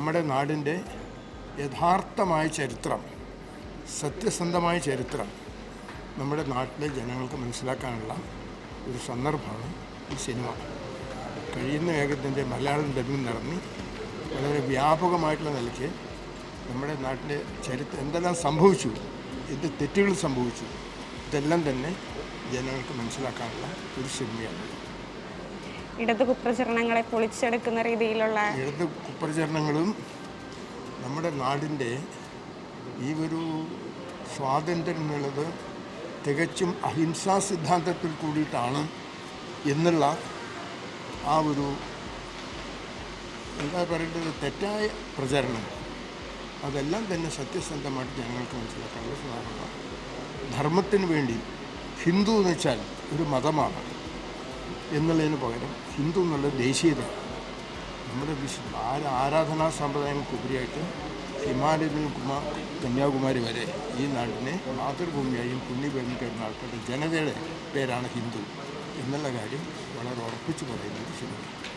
നമ്മുടെ നാടിന്റെ യഥാർത്ഥമായ ചരിത്രം സത്യസന്ധമായ ചരിത്രം നമ്മുടെ നാട്ടിലെ ജനങ്ങൾക്ക് മനസ്സിലാക്കാനുള്ള ഒരു സന്ദർഭമാണ് ഈ സിനിമ. കഴിയുന്ന വേഗത്തിന്റെ മലയാളം ഡബിംഗ് നടന്നി വളരെ വ്യാപകമായിട്ടുള്ള നിലയ്ക്ക് നമ്മുടെ നാട്ടിലെ ചരിത്രം എന്തെല്ലാം സംഭവിച്ചു എന്ത് തെറ്റുകൾ സംഭവിച്ചു ഇതെല്ലാം തന്നെ ജനങ്ങൾക്ക് മനസ്സിലാക്കാനുള്ള ഒരു സിനിമയാണ്. ഇടത് കുപ്രചരണങ്ങളെ പൊളിച്ചെടുക്കുന്ന രീതിയിലുള്ള ഇടത് കുപ്രചരണങ്ങളും നമ്മുടെ നാടിന്റെ ഈ ഒരു സ്വാതന്ത്ര്യം എന്നുള്ളത് തികച്ചും അഹിംസാ സിദ്ധാന്തത്തിൽ കൂടിയിട്ടാണ് എന്നുള്ള ആ ഒരു എന്താ പറയേണ്ടത്? തെറ്റായ പ്രചരണം. അതെല്ലാം തന്നെ സത്യസന്ധമായിട്ട് ജനങ്ങൾക്ക് മനസ്സിലാക്കാനുള്ള സാധാരണ ധർമ്മത്തിന് വേണ്ടി ഹിന്ദു എന്ന് വെച്ചാൽ ഒരു മതമാണ്. എന്നുള്ളതിന് പകരം ഹിന്ദു എന്നുള്ള ദേശീയത. നമ്മുടെ വിശുദ്ധ ആരാ ആരാധനാ സമ്പ്രദായങ്ങൾക്കുപരിയായിട്ട് ഹിമാലയത്തിൽ കുമാ കന്യാകുമാരി വരെ ഈ നാടിനെ മാതൃഭൂമിയായും പുണ്യഭൂമി കരുന്ന ആൾക്കാരുടെ ജനതയുടെ പേരാണ് ഹിന്ദു എന്നുള്ള കാര്യം വളരെ ഉറപ്പിച്ചു പറയുന്നത് ശരിയാണ്.